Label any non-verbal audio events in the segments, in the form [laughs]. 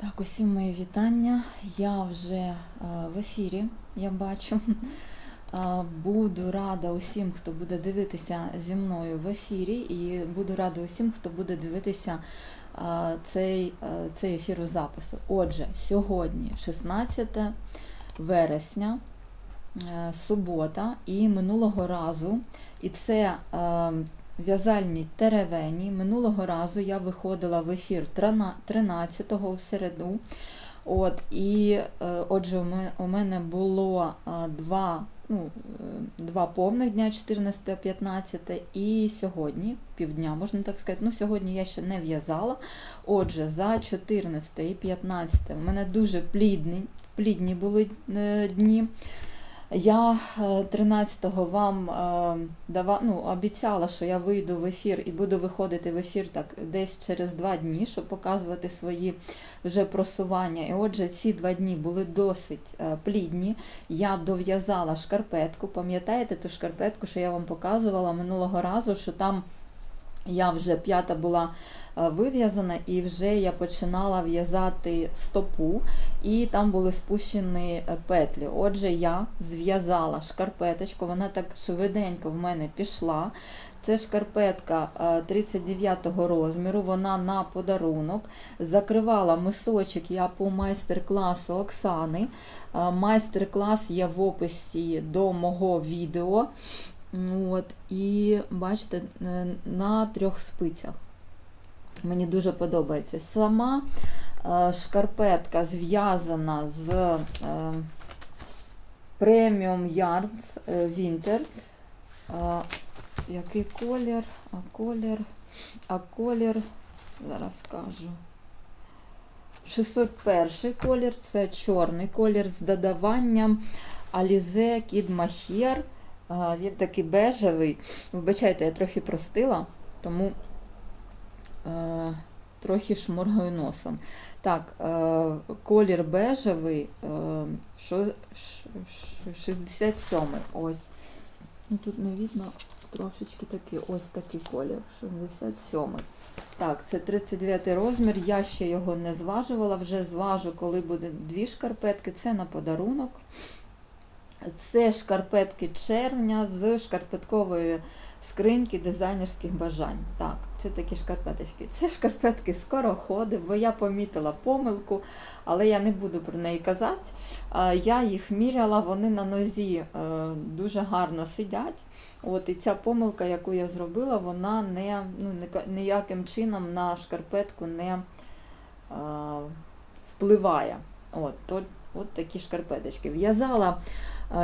Так, усім мої вітання. Я вже е, в ефірі, я бачу. [laughs] Е, Буду рада усім, хто буде дивитися зі мною в ефірі, і буду рада усім, хто буде дивитися е, цей, цей ефір у запису. Отже, сьогодні 16 вересня, субота, і минулого разу, і це в'язальні теревені. Минулого разу я виходила в ефір 13-го в середу. От, і е, отже, у мене, було е, два, ну, е, два повних дня, 14-15, і сьогодні, півдня, можна так сказати. Ну, сьогодні я ще не в'язала. Отже, за 14 і 15 у мене дуже плідні, плідні були дні. Я е, 13-го вам е, дава, ну, обіцяла, що я вийду в ефір і буду виходити в ефір так десь через два дні, щоб показувати свої вже просування. І отже, ці два дні були досить е, плідні. Я дов'язала шкарпетку. Пам'ятаєте ту шкарпетку, що я вам показувала минулого разу, що там я вже п'ята була е, вив'язана, і вже я починала в'язати стопу, і там були спущені е, петлі. Отже, я зв'язала шкарпеточку, вона так швиденько в мене пішла. Це шкарпетка е, 39-го розміру, вона на подарунок. Закривала мисочок я по майстер-класу Оксани. Е, Майстер-клас є в описі до мого відео. От, і бачите, е, на трьох спицях. Мені дуже подобається. Сама е, шкарпетка зв'язана з е, Premium Yarns е, Winter. Який колір? А колір, а колір, зараз скажу. 601 колір це чорний колір з додаванням Alize Kid Maher. Він такий бежевий. Вибачайте, я трохи простила, тому е, трохи шморгаю носом. Так, е, колір бежевий, е, шо, ш, ш, 67-й. Ось. Ну, тут не видно трошечки такий, ось такий колір, 67-й. Так, це 39 розмір. Я ще його не зважувала, вже зважу, коли буде дві шкарпетки. Це на подарунок. Це шкарпетки червня з шкарпеткової скриньки дизайнерських бажань. Так, це такі шкарпеточки. Це шкарпетки скороходи, бо я помітила помилку, але я не буду про неї казати. Я їх міряла, вони на нозі е, дуже гарно сидять. От, І ця помилка, яку я зробила, вона не, ну, ніяким чином на шкарпетку не е, впливає. От, то, от такі шкарпеточки. В'язала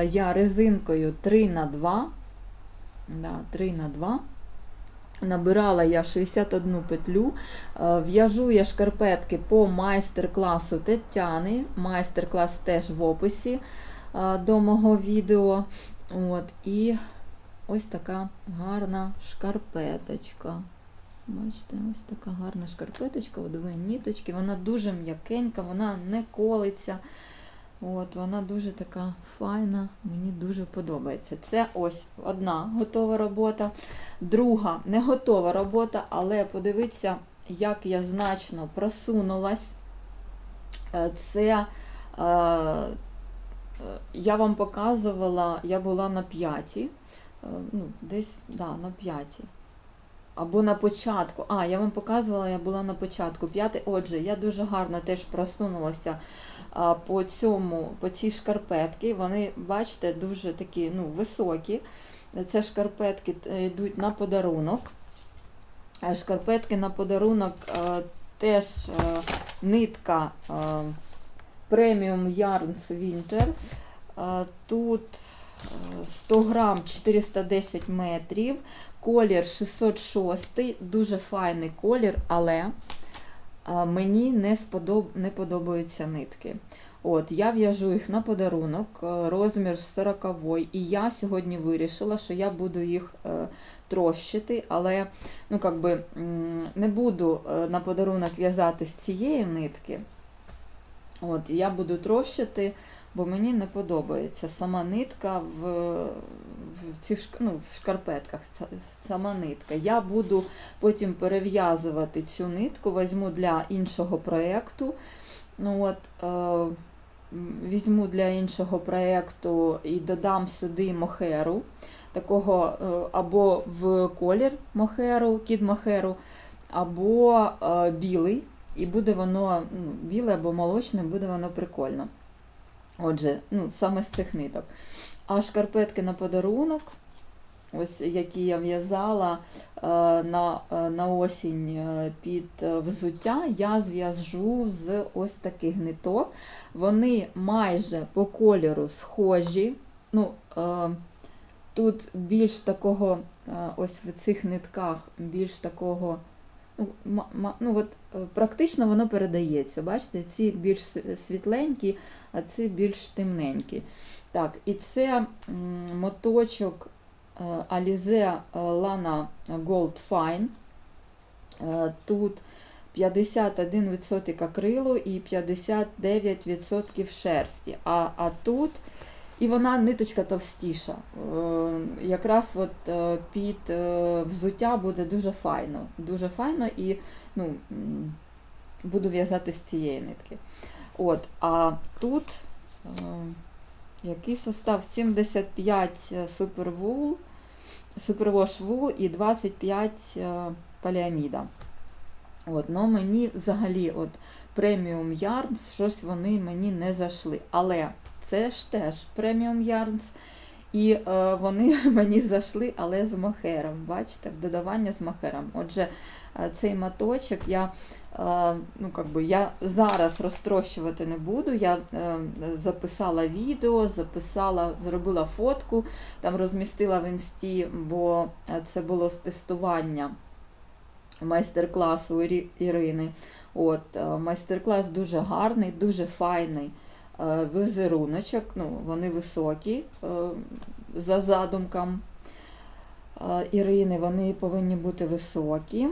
я резинкою 3 на 2 Да, 3 на 2 Набирала я 61 петлю. Е, В'яжу я шкарпетки по майстер-класу Тетяни. Майстер-клас теж в описі е, до мого відео. От, і ось така гарна шкарпеточка. Бачите, ось така гарна шкарпеточка, дві ніточки. Вона дуже м'якенька, вона не колиться. От, вона дуже така файна, мені дуже подобається. Це ось одна готова робота, друга не готова робота, але подивіться, як я значно просунулась. Е, Це е, я вам показувала, я була на п'ятій, е, ну, десь да, на п'ятій. Або на початку. А, я вам показувала, я була на початку. П'ятий. Отже, я дуже гарно теж просунулася по цьому, по цій шкарпетки. Вони, бачите, дуже такі ну, високі. Це шкарпетки е, йдуть на подарунок. Е, Шкарпетки на подарунок е, теж нитка Premium Yarns Winter. Тут 100 грам 410 метрів. Колір 606, дуже файний колір, але мені не, сподоб... не подобаються нитки. От, Я в'яжу їх на подарунок, е, розмір 40 і я сьогодні вирішила, що я буду їх е, трощити, але ну, би, не буду е, на подарунок в'язати з цієї нитки. От, я буду трощити, бо мені не подобається сама нитка в, в цих ну, в шкарпетках. Сама нитка. Я буду потім перев'язувати цю нитку, візьму для іншого проєкту. Ну от, е, візьму для іншого проєкту і додам сюди мохеру, такого е, або в колір мохеру, кід мохеру, або е, білий, і буде воно ну, біле або молочне, буде воно прикольно. Отже, ну, саме з цих ниток. А шкарпетки на подарунок, ось які я в'язала е, на, е, на осінь е, під взуття, я зв'яжу з ось таких ниток. Вони майже по кольору схожі. Ну, тут більш такого, ось в цих нитках, більш такого. Ну, ну от, е, практично воно передається. Бачите, ці більш світленькі, а ці більш темненькі. Так, і це моточок е, Alize Lana Gold Fine. Е, Тут 51% акрилу і 59% шерсті. А, а тут і вона ниточка товстіша. Е, Якраз от е, під е, взуття буде дуже файно. Дуже файно і ну, буду в'язати з цієї нитки. От, а тут який состав? 75 супервул, супервош вул і 25 е, поліаміда. От, ну мені взагалі от преміум ярнс, щось вони мені не зайшли. Але це ж теж преміум ярнс. І е, вони [laughs] мені зайшли, але з мохером. Бачите, додавання з мохером. Отже, е, цей моточок я, е, ну, как би, я зараз розтрощувати не буду. Я е, записала відео, записала, зробила фотку, там розмістила в інсті, бо е, це було з тестування майстер-класу Ірини. От, е, майстер-клас дуже гарний, дуже файний візеруночок. Ну, вони високі е, за задумком е, Ірини, вони повинні бути високі.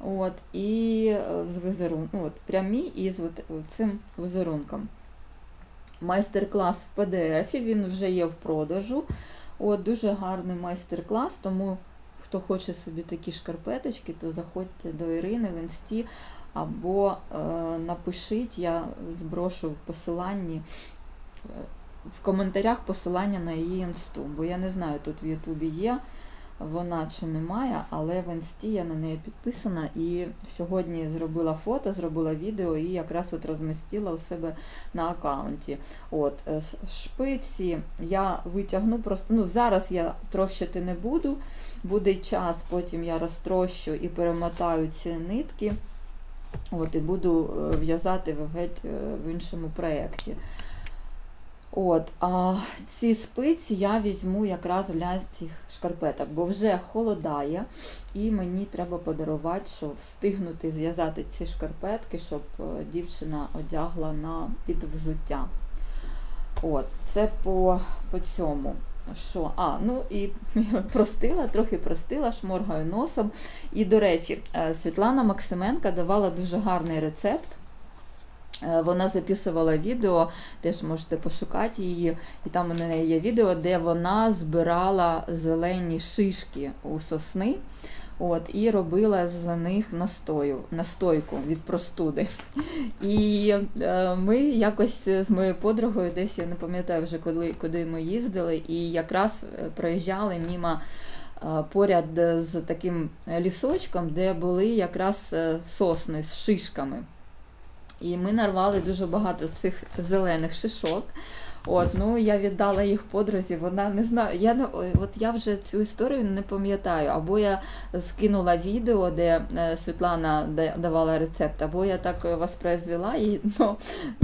От, і е, з візерун... ну, от, прямі і з цим візерунком. Майстер-клас в PDF, він вже є в продажу. От, дуже гарний майстер-клас, тому хто хоче собі такі шкарпеточки, то заходьте до Ірини в інсті або е, напишіть, я зброшу в посиланні е, в коментарях посилання на її інсту, бо я не знаю, тут в Ютубі є вона чи немає, але в інсті я на неї підписана і сьогодні зробила фото, зробила відео і якраз от розмістила у себе на аккаунті. От, е, шпиці я витягну просто, ну зараз я трощити не буду, буде час, потім я розтрощу і перемотаю ці нитки. От, і буду е, в'язати геть е, в іншому проєкті. От, а ці спиці я візьму якраз для цих шкарпеток, бо вже холодає, і мені треба подарувати, щоб встигнути зв'язати ці шкарпетки, щоб е, дівчина одягла на підвзуття. От, це по, по цьому. Що? А, ну і [laughs] простила, трохи простила, шморгаю носом. І, до речі, е, Світлана Максименка давала дуже гарний рецепт. Е, Вона записувала відео, теж можете пошукати її, і там у неї є відео, де вона збирала зелені шишки у сосни. От, і робила з них настою, настойку від простуди. [laughs] І е, ми якось з моєю подругою, десь я не пам'ятаю вже, коли, куди ми їздили, і якраз е, проїжджали мимо е, поряд з таким лісочком, де були якраз е, сосни з шишками. І ми нарвали дуже багато цих зелених шишок. От, ну я віддала їх подрузі, вона не знає. Я от я вже цю історію не пам'ятаю. Або я скинула відео, де е, Світлана давала рецепт, або я так е, воспроизвела і [laughs] ну,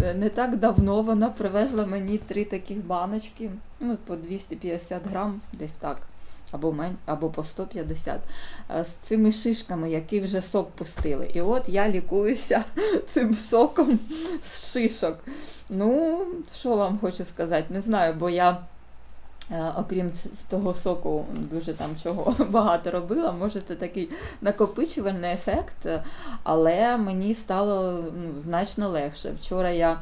е, не так давно вона привезла мені три таких баночки, ну, по 250 грам, десь так. Або мен, або по 150 е, з цими шишками, які вже сок пустили. І от я лікуюся [laughs] цим соком з шишок. Ну, що вам хочу сказати, не знаю, бо я, е, окрім того соку, дуже там чого [laughs] багато робила. Може, це такий накопичувальний ефект, е, але мені стало ну, значно легше. Вчора я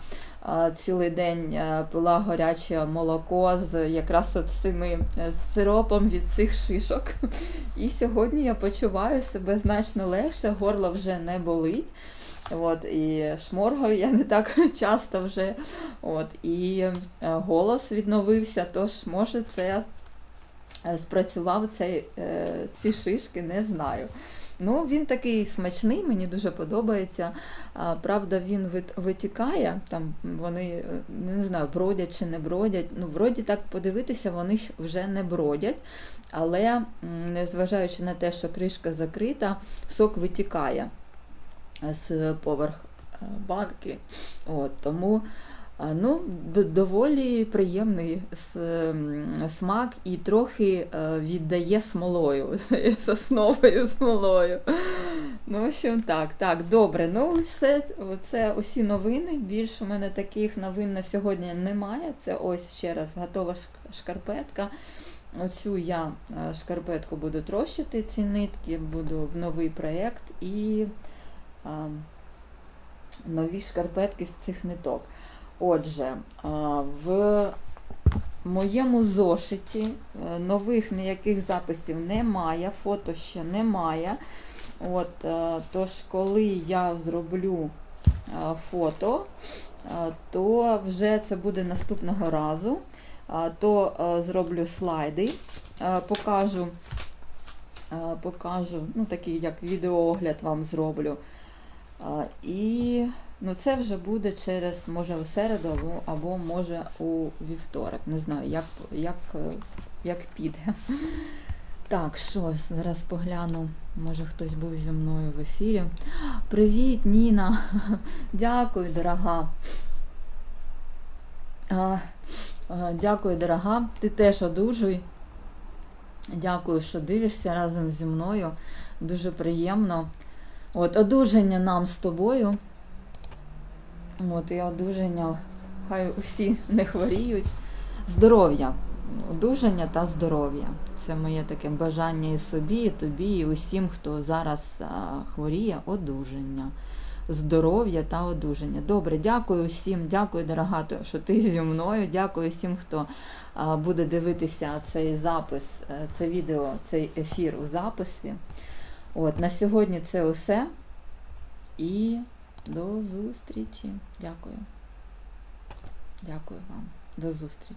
цілий день е, пила гаряче молоко з якраз от цими е, з сиропом від цих шишок. [laughs] І сьогодні я почуваю себе значно легше, горло вже не болить. От, і шморгаю я не так [laughs] часто вже. От, і е, голос відновився, тож може це спрацював цей, ці шишки, не знаю. Ну, він такий смачний, мені дуже подобається. Правда, він витікає, там вони е, не знаю, бродять чи не бродять. Ну, вроді так подивитися, вони ж вже не бродять. Але незважаючи на те, що кришка закрита, сок витікає з поверх е, банки. От, тому ну, доволі приємний смак і трохи е, віддає смолою, [laughs] сосновою смолою. Ну, в общем, так, так, добре. Ну, все, це усі новини. Більш у мене таких новин на сьогодні немає. Це ось ще раз готова шкарпетка. Оцю я е, шкарпетку буду трощити, ці нитки, буду в новий проєкт і а, нові шкарпетки з цих ниток. Отже, в моєму зошиті е, нових ніяких записів немає, фото ще немає. От, е, тож, коли я зроблю е, фото, то вже це буде наступного разу. То зроблю слайди, покажу, покажу, ну такий як відеоогляд вам зроблю. І ну, це вже буде через, може, у середу або, може у вівторок. Не знаю, як, як, е, як піде. [laughs] Так, що, зараз погляну, може хтось був зі мною в ефірі. Привіт, Ніна! [laughs] Дякую, дорога. А, а, Дякую, дорога. Ти теж одужуй. Дякую, що дивишся разом зі мною. Дуже приємно. От, одужання нам з тобою. От, і одужання, хай усі не хворіють. Здоров'я. Одужання та здоров'я. Це моє таке бажання і собі, і тобі, і усім, хто зараз хворіє, одужання. Здоров'я та одужання. Добре, дякую всім, дякую, дорога, що ти зі мною. Дякую всім, хто буде дивитися цей запис, е, це відео, цей ефір у записі. От, на сьогодні це усе. І до зустрічі. Дякую. Дякую вам. До зустрічі.